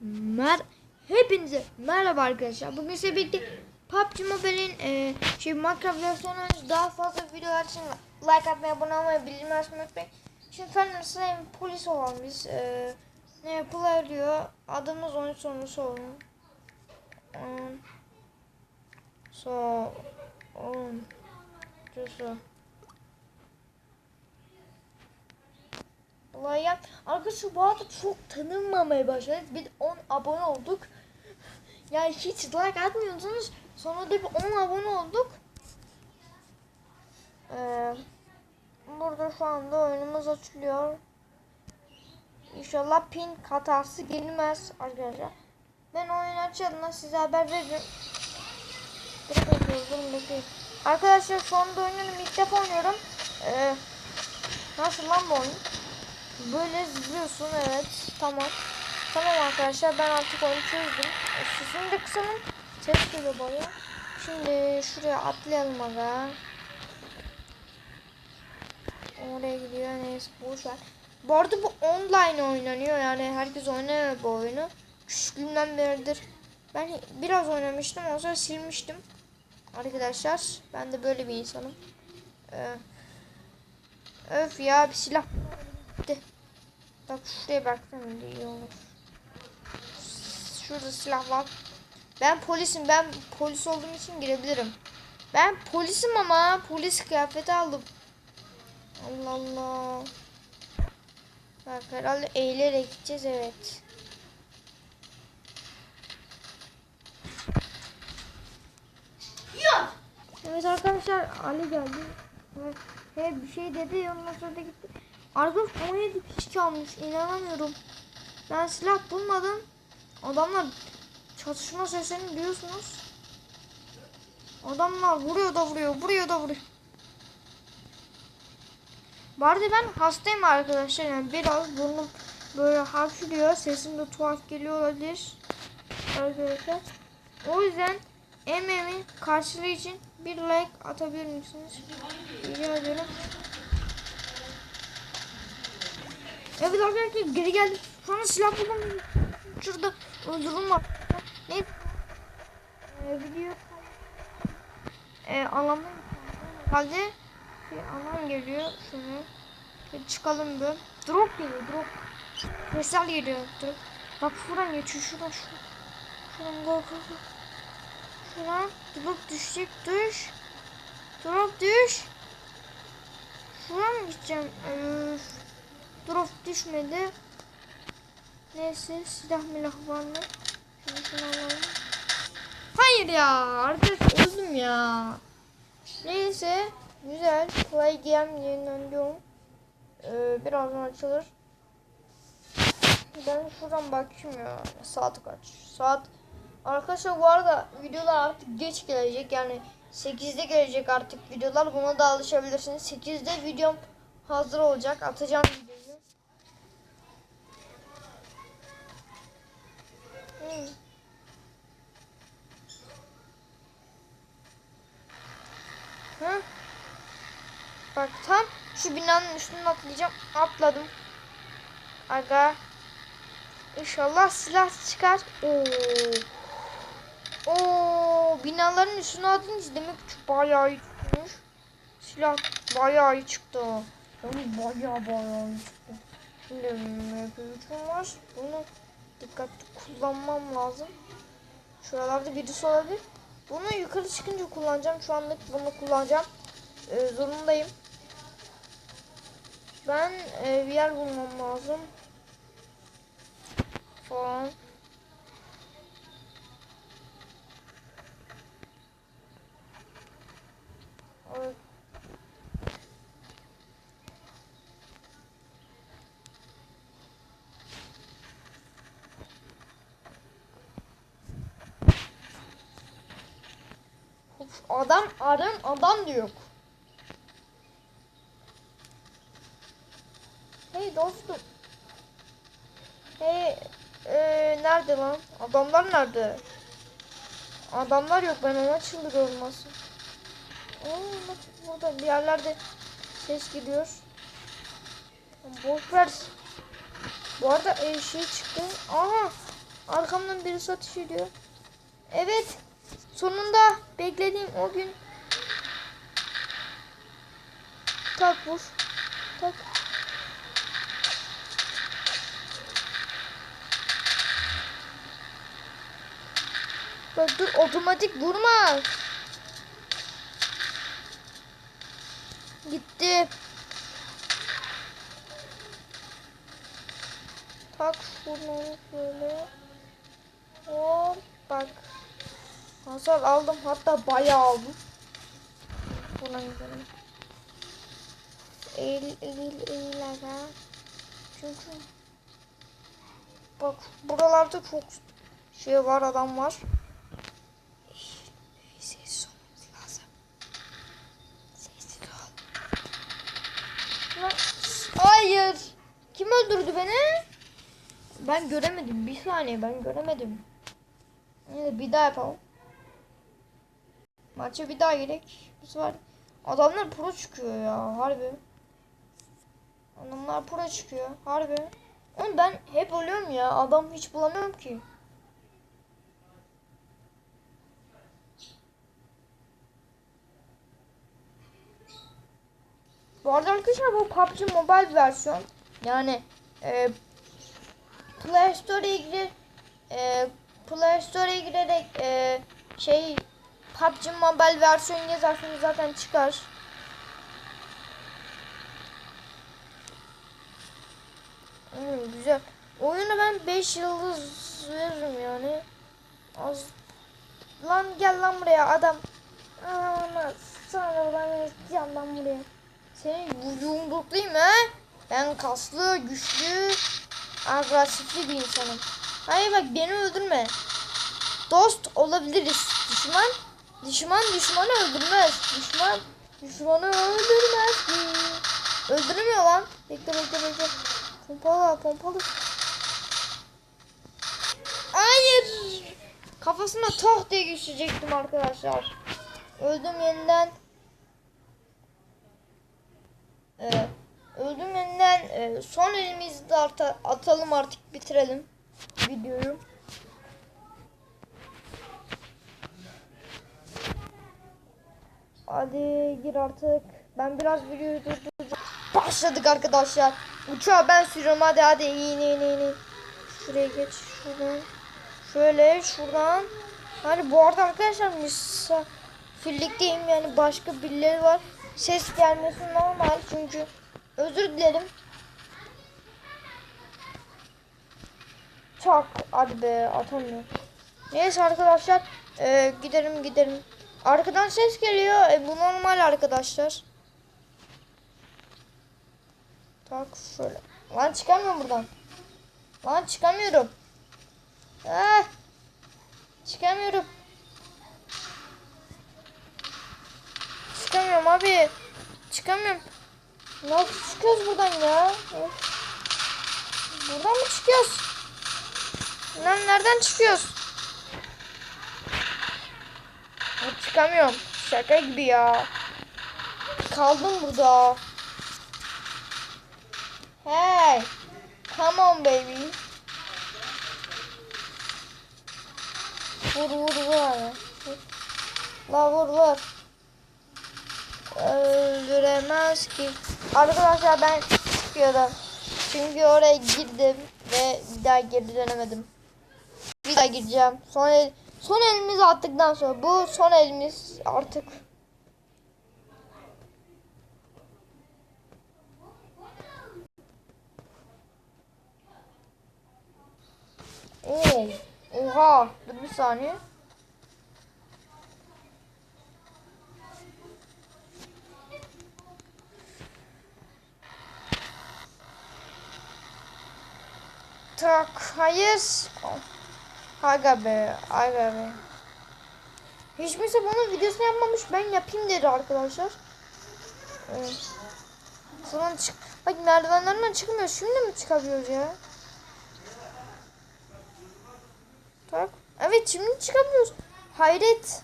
Mer Hepinize merhaba arkadaşlar. Bugün size birlikte PUBG Mobile'in e, şey Minecraft versiyonu daha fazla videolar için like atmayı, abone olmayı, bildirim açmayı unutmayın. Şimdi efendim slime polis olan biz e, ne yapılıyor? Adımız 13 sonrası olun. On, so, on, so. Olay ya. Arkadaşlar bu arada çok tanınmamaya başladık. Biz 10 abone olduk. Yani hiç like atmıyordunuz. Sonra da bir 10 abone olduk. Ee, burada şu anda oyunumuz açılıyor. İnşallah pin hatası gelmez arkadaşlar. Ben oyun açıldığında size haber veririm. Arkadaşlar şu anda oynuyorum. ilk defa oynuyorum. Ee, nasıl lan bu oyun? Böyle zıplıyorsun evet tamam. Tamam arkadaşlar ben artık onu çözdüm. De kısalım. Ses geliyor baya. Şimdi şuraya atlayalım aga. Oraya gidiyor neyse boş ver. Bu arada bu online oynanıyor yani herkes oynamıyor bu oyunu. Küçüklüğümden beridir. Ben biraz oynamıştım ondan sonra silmiştim. Arkadaşlar ben de böyle bir insanım. Ee, öf ya bir silah gitti. Bak şuraya baksana iyi olur. Şurada silah var. Ben polisim. Ben polis olduğum için girebilirim. Ben polisim ama polis kıyafeti aldım. Allah Allah. Bak herhalde eğilerek gideceğiz evet. Evet arkadaşlar Ali geldi. Evet, He bir şey dedi ondan sonra da gitti. Arkadaş 17 kişi kalmış inanamıyorum. Ben silah bulmadım. Adamlar çatışma seslerini duyuyorsunuz. Adamlar vuruyor da vuruyor, vuruyor da vuruyor. Arada ben hastayım arkadaşlar. Yani biraz burnum böyle hapşırıyor. Sesim de tuhaf geliyor olabilir. Arkadaşlar. O yüzden emeğimin karşılığı için bir like atabilir misiniz? Rica ediyorum. Evet arkadaşlar geri geldim. An silah buldum. Şurada öldürüm var. Ne? Ee, video. Ee, alandan halde bir alan geliyor. Şunu bir çıkalım bir. Drop geliyor drop. Sesler geliyor. Drop. Bak şuradan geçiyor şuradan şuradan. Şuradan go. Şuradan drop düşecek düş. Drop düş. Şuradan mı gideceğim? Öf. Drop düşmedi. Neyse silah milah var? Şunu şunu alalım. Hayır ya arkadaş öldüm ya. Neyse güzel. Play game diyorum. Ee, birazdan açılır. Ben şuradan bakayım ya. Saat kaç? Saat Arkadaşlar bu arada videolar artık geç gelecek. Yani 8'de gelecek artık videolar. Buna da alışabilirsiniz. 8'de videom hazır olacak. Atacağım videoyu. Hmm. Hı? Bak tam şu binanın üstünden atlayacağım. Atladım. Aga. İnşallah silah çıkar. Oo. Oo, binaların üstüne atınca demek ki bayağı iyi. Silah bayağı iyi çıktı. Oğlum bayağı bayağı iyi çıktı. Şimdi MP3'üm var. Bunu dikkatli kullanmam lazım. Şuralarda birisi olabilir. Bunu yukarı çıkınca kullanacağım. Şu anlık bunu kullanacağım. Ee, zorundayım. Ben e, bir yer bulmam lazım. Falan. Adam arın adam da yok. Hey dostum. Hey ee, nerede lan? Adamlar nerede? Adamlar yok ben ona çıldırıyorum nasıl? Oo, burada bir yerlerde ses gidiyor. Boş ver. Bu arada e, şey çıktı. Aha Arkamdan birisi ateş ediyor. Evet. Sonunda beklediğim o gün. Tak vur. Tak. Bak dur otomatik vurma. Gitti. Tak şunu şöyle. Hop bak. Hasar aldım hatta bayağı aldım. Buna gidelim. Eğil eğil eğil aga. Çünkü bak buralarda çok şey var adam var. Hayır. Kim öldürdü beni? Ben göremedim. Bir saniye ben göremedim. Neyse bir daha yapalım. Maça bir daha gerek. Bu sefer adamlar pro çıkıyor ya harbi. Adamlar pro çıkıyor harbi. Oğlum ben hep ölüyorum ya. Adam hiç bulamıyorum ki. Bu arada arkadaşlar bu PUBG Mobile versiyon. Yani e, Play Store'a girer e, Play Store'a girerek e, şey PUBG Mobile versiyon yazarsanız zaten çıkar. Hmm, güzel. Oyuna ben 5 yıldız veririm yani. Az lan gel lan buraya adam. Ama sana ben gel lan buraya. Senin yumruklayayım ha? Ben kaslı, güçlü, agresifli bir insanım. Hayır bak beni öldürme. Dost olabiliriz. Düşman, düşman düşmanı öldürmez. Düşman, düşmanı öldürmez. Öldürmüyor lan. Bekle bekle bekle. Pompalı pompalı. Hayır. Kafasına toh diye geçecektim arkadaşlar. Öldüm yeniden. Ee, öldüm yeniden. Ee, son elimizi de atalım artık bitirelim videoyu. Hadi gir artık. Ben biraz videoyu durduracağım. Başladık arkadaşlar. Uçağı ben sürüyorum. Hadi hadi in in in. Şuraya geç. Şuradan. Şöyle şuradan. Hani bu arada arkadaşlar misafirlikteyim yani başka birileri var. Ses gelmesi normal çünkü özür dilerim. Çok hadi be atamıyorum. Neyse arkadaşlar e, giderim giderim. Arkadan ses geliyor. E, bu normal arkadaşlar. Tak şöyle. Lan çıkamıyorum buradan. Lan çıkamıyorum. Ah. Çıkamıyorum. Çıkamıyorum abi. Çıkamıyorum. Nasıl çıkıyoruz buradan ya? Buradan mı çıkıyoruz? Lan nereden çıkıyoruz? Ya çıkamıyorum. Şaka gibi ya. Kaldım burada. Hey. Come on baby. Vur vur vur. La vur vur. Öldüremez ki. Arkadaşlar ben çıkıyordum. Çünkü oraya girdim ve bir daha geri dönemedim. Bir daha gireceğim. Son el, son elimizi attıktan sonra bu son elimiz artık. Oo, oha. Dur bir saniye. Tak, hayır. Aga be, aga be. Hiç kimse bunun videosunu yapmamış. Ben yapayım dedi arkadaşlar. Evet. Sonra çık. Bak merdivenlerden çıkmıyor. Şimdi mi çıkabiliyoruz ya? Tak. Evet şimdi çıkabiliyoruz. Hayret.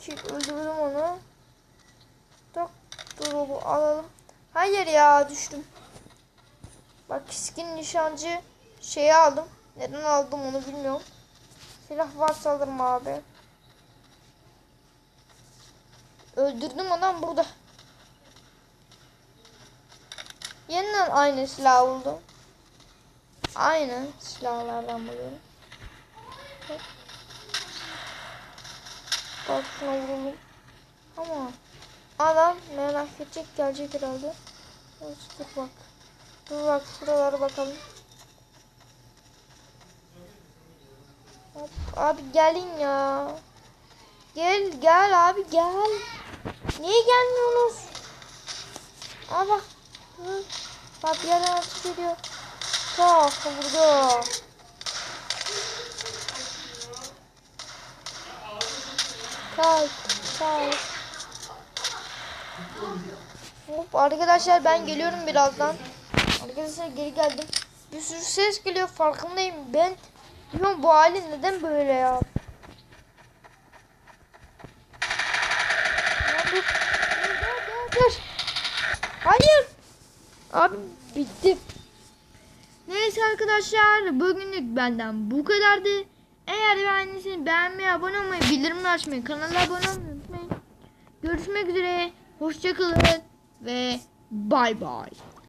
Çık öldürdüm onu. Tak. Bu alalım. Hayır ya düştüm. Bak keskin nişancı şeyi aldım. Neden aldım onu bilmiyorum. Silah varsa alırım abi. Öldürdüm adam burada. Yeniden aynı silah buldum. Aynı silahlardan buluyorum. Bak şuna vuralım. Ama adam merak edecek gelecek herhalde. Dur bak. Dur bak şuralara bakalım. Hop, abi gelin ya. Gel gel abi gel. Niye gelmiyorsunuz? Aa bak. Hı. Bak bir yerden ateş ediyor. Çok vurdu. Kalk, kalk. Hop arkadaşlar ben geliyorum birazdan. Arkadaşlar geri geldim. Bir sürü ses geliyor farkındayım. Ben diyorum bu hali neden böyle ya? Dur, dur, dur. Hayır. Abi bitti. Neyse arkadaşlar bugünlük benden bu kadardı. Eğer beğendiyseniz beğenmeyi, abone olmayı, bildirimleri açmayı, kanala abone olmayı unutmayın. Görüşmek üzere. Hoşçakalın ve bay bay.